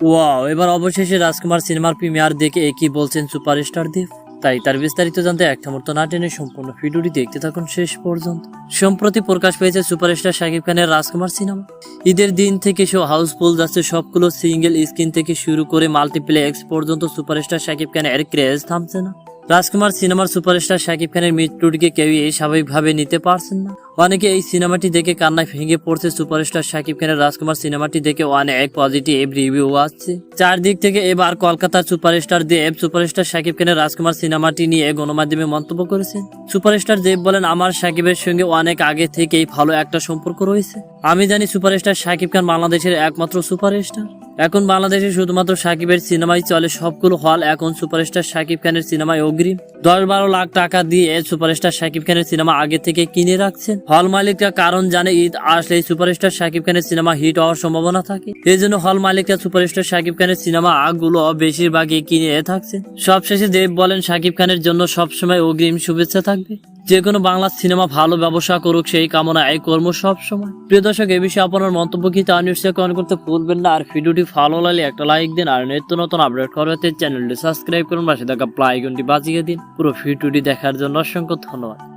Wow এবার অবশেষে রাজকুমার সিনেমার প্রিমিয়ার দেখে একই বলছেন সুপারস্টার দেব? তাই তার বিস্তারিত জানতে একটা মুহূর্ত না টেনে সম্পূর্ণ ভিডিওটি দেখতে থাকুন শেষ পর্যন্ত। সম্প্রতি প্রকাশ পেয়েছে সুপারস্টার শাকিব খানের রাজকুমার সিনেমা। ঈদের দিন থেকে শো হাউসফুল যাচ্ছে সবগুলো সিঙ্গেল স্ক্রিন থেকে শুরু করে মাল্টিপ্লেক্স পর্যন্ত সুপারস্টার শাকিব খানের ক্রেজ থামছে না। রাজকুমার সিনেমার সুপারস্টার শাকিব খানের মৃত্যুটিকে কেউই স্বাভাবিকভাবে নিতে পারছেন না। অনেকে এই সিনেমাটি দেখে কান্নায় ভেঙে পড়ছে। সুপারস্টার শাকিব খানের রাজকুমার সিনেমাটি দেখে অনেক পজিটিভ রিভিউ আসছে। চারদিক থেকে এবার কলকাতার সুপারস্টার দেব, সুপারস্টার শাকিব খানের রাজকুমার সিনেমাটি নিয়ে গণমাধ্যমে মন্তব্য করেছেন। সুপারস্টার দেব বলেন, আমার শাকিবের সঙ্গে অনেক আগে থেকেই ভালো একটা সম্পর্ক রয়েছে। আমি জানি সুপারস্টার শাকিব খান বাংলাদেশের একমাত্র সুপারস্টার। এখন বাংলাদেশে শুধুমাত্র সাকিবের সিনেমাই চলে, সবগুলো হল এখন সুপারস্টার শাকিব খানের সিনেমায় অগ্রিম। দশ বারো লাখ টাকা দিয়ে সুপারস্টার শাকিব খানের সিনেমা আগে থেকে কিনে রাখছেন। হল মালিকরা কারণ জানে ঈদ আসলে সুপারস্টার শাকিব খানের সিনেমা হিট হওয়ার সম্ভাবনা থাকে। এই জন্য হল মালিকরা সুপারস্টার শাকিব খানের সিনেমা গুলো বেশিরভাগই কিনে থাকছে সবশেষে দেব বলেন শাকিব খানের জন্য সবসময় অগ্রিম শুভেচ্ছা থাকবে। যে কোনো বাংলা সিনেমা ভালো ব্যবসা করুক, সেই কামনা এই কর্ম সবসময় প্রিয় দর্শক, এ বিষয়ে আপনার মন্তব্য কি তা নিশ্চয় কমেন্ট করতে ভুলবেন না। আর ভিডিওটি ভালো লাগলে একটা লাইক দিন, আর নিত্য নতুন আপডেট করাতে চ্যানেলটি সাবস্ক্রাইব করুন। পাশে থাকা প্লাইকনটি বাজিয়ে দিন। পুরো ভিডিওটি দেখার জন্য অসংখ্য ধন্যবাদ।